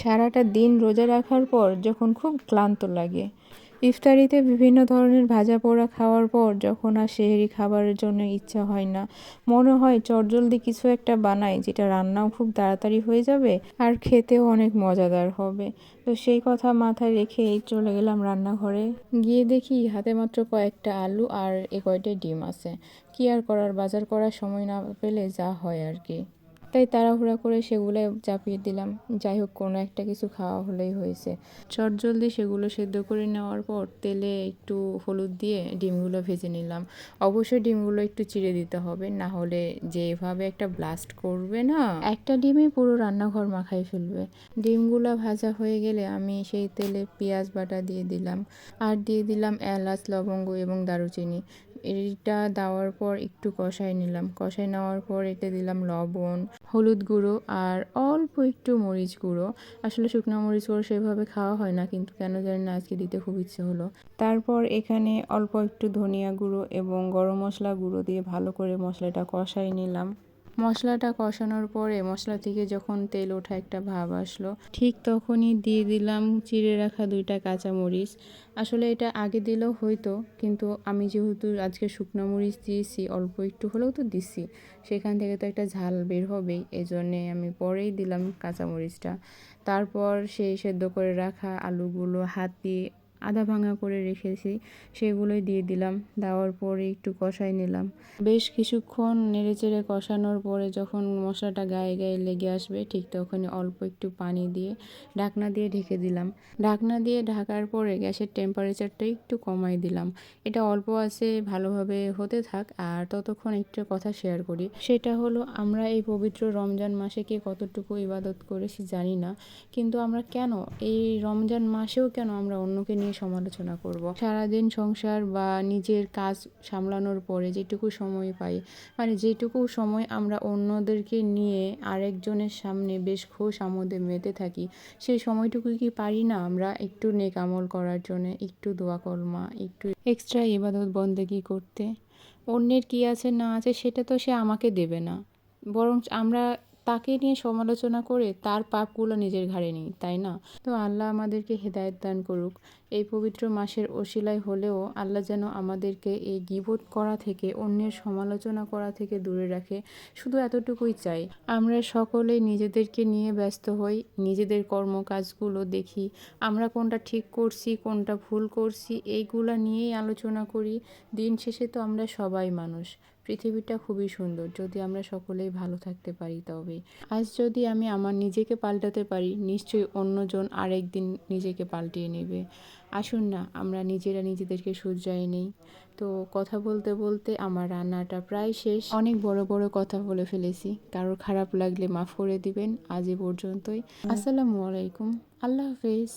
সারাটা দিন রোজা রাখার পর যখন খুব ক্লান্ত লাগে। ইফতারিতে বিভিন্ন ধরনের ভাজা পোড়া খাওয়ার পর যখন আর সেহেরি খাবারের জন্য ইচ্ছা হয় না, মনে হয় চটজলদি কিছু একটা বানাই যেটা রান্নাও খুব তাড়াতাড়ি হয়ে যাবে আর খেতেও অনেক মজাদার হবে। তো সেই কথা মাথায় রেখেই চলে গেলাম রান্নাঘরে। গিয়ে দেখি হাতে মাত্র কয়েকটা আলু আর এ কয়টা ডিম আছে। কি আর করার, বাজার করার সময় না পেলে যা হয় আর কি। তাই তাড়াহুড়া করে সেগুলো চাপিয়ে দিলাম। যাই হোক কোনো একটা কিছু খাওয়া হলেই হয়েছে। চট জলদি সেগুলো সেদ্ধ করে নেওয়ার পর তেলে একটু হলুদ দিয়ে ডিমগুলো ভেজে নিলাম। অবশ্যই ডিমগুলো একটু চিড়ে দিতে হবে না হলে যেভাবে একটা ব্লাস্ট করবে না। একটা ডিমে পুরো রান্নাঘর মাখাই ফেলবে। ডিমগুলো ভাজা হয়ে গেলে আমি সেই তেলে পেঁয়াজ বাটা দিয়ে দিলাম। আর দিয়ে দিলাম এলাচ লবঙ্গ এবং দারুচিনি। এটা দেওয়ার পর একটু কষাই নিলাম। কষাই নেওয়ার পর এতে দিলাম লবণ, হলুদ গুঁড়ো আর অল্প একটু মরিচ গুঁড়ো। আসলে শুকনো মরিচ গুঁড়ো সেভাবে খাওয়া হয় না, কিন্তু কেন জানি না আজকে দিতে খুব ইচ্ছে হলো। তারপর এখানে অল্প একটু ধনিয়া গুঁড়ো এবং গরম মশলা গুঁড়ো দিয়ে ভালো করে মশলাটা কষাই নিলাম। মশলাটা কষানোর পরে মশলা থেকে যখন তেল ওঠা একটা ভাব আসলো, ঠিক তখনই দিয়ে দিলাম চিড়ে রাখা দুইটা কাঁচামরিচ। আসলে এটা আগে দিলেও হয়তো কিন্তু আমি যেহেতু আজকে শুকনো মরিচ দিয়েছি, অল্প একটু হলেও তো দিছি, সেখান থেকে তো একটা ঝাল বের হবেই, এজন্যে আমি পরেই দিলাম কাঁচামরিচটা। তারপর সেই সেদ্ধ করে রাখা আলুগুলো হাত দিয়ে আধা ভাঙা করে রেখেছি, সেগুলোই দিয়ে দিলাম, দেওয়ার পরে একটু কষাই নিলাম। বেশ কিছুক্ষণ নেড়েচেড়ে কষানোর পরে যখন মশলাটা গায়ে গায়ে লেগে আসবে, ঠিক তখনই অল্প একটু পানি দিয়ে ঢাকনা দিয়ে ঢেকে দিলাম। ঢাকনা দিয়ে ঢাকার পরে গ্যাসের টেম্পারেচারটা একটু কমাই দিলাম। এটা অল্প আছে, ভালোভাবে হতে থাক, আর ততক্ষণ একটু কথা শেয়ার করি। সেটা হলো, আমরা এই পবিত্র রমজান মাসে কে কতটুকু ইবাদত করেছি জানি না, কিন্তু আমরা কেন? এই রমজান মাসেও কেন আমরা অন্যকে নিয়ে সমালোচনা করব। সারাদিন সংসার বা নিজের কাজ সামলানোর পরে যেটুকু সময় পাই মানে যেটুকু সময় আমরা অন্যদেরকে নিয়ে আরেকজনের সামনে বেশ খুশ আমোদে মেতে থাকি, সেই সময়টুকু কি পারি না আমরা? একটু নেক আমল করার জন্য, একটু দোয়া কলমা, একটু এক্সট্রা ইবাদত বন্দেগি করতে। অন্যের কি আছে না আছে সেটা তো সে আমাকে দেবে না। বরং আমরা তাকে নিয়ে সমালোচনা করে তার পাপগুলো নিজের ঘাড়ে নিই, তাই না? তো আল্লাহ আমাদেরকে হেদায়ত দান করুক। এই পবিত্র মাসের ওসিলায় হলেও আল্লাহ যেন আমাদেরকে এই গিবোধ করা থেকে, অন্যের সমালোচনা করা থেকে দূরে রাখে। শুধু এতটুকুই চাই, আমরা সকলেই নিজেদেরকে নিয়ে ব্যস্ত হই, নিজেদের কর্মকাজগুলো দেখি। আমরা কোনটা ঠিক করছি, কোনটা ভুল করছি, এইগুলা নিয়েই আলোচনা করি। দিন শেষে তো আমরা সবাই মানুষ। পৃথিবীটা খুবই সুন্দর। যদি আমরা সকলেই ভালো থাকতে পারি তবে। আজ যদি আমি আমার নিজেকে পাল্টাতে পারি নিশ্চয়ই অন্যজন আরেকদিন নিজেকে পাল্টিয়ে নেবে। আসুন না আমরা নিজেরা নিজেদেরকে শুধরাই নেই। তো কথা বলতে বলতে আমার রান্নাটা প্রায় শেষ। অনেক বড় বড় কথা বলে ফেলেছি। কারোর খারাপ লাগলে মাফ করে দিবেন। আজ এ পর্যন্তই। আসসালামু আলাইকুম। আল্লাহ হাফেজ।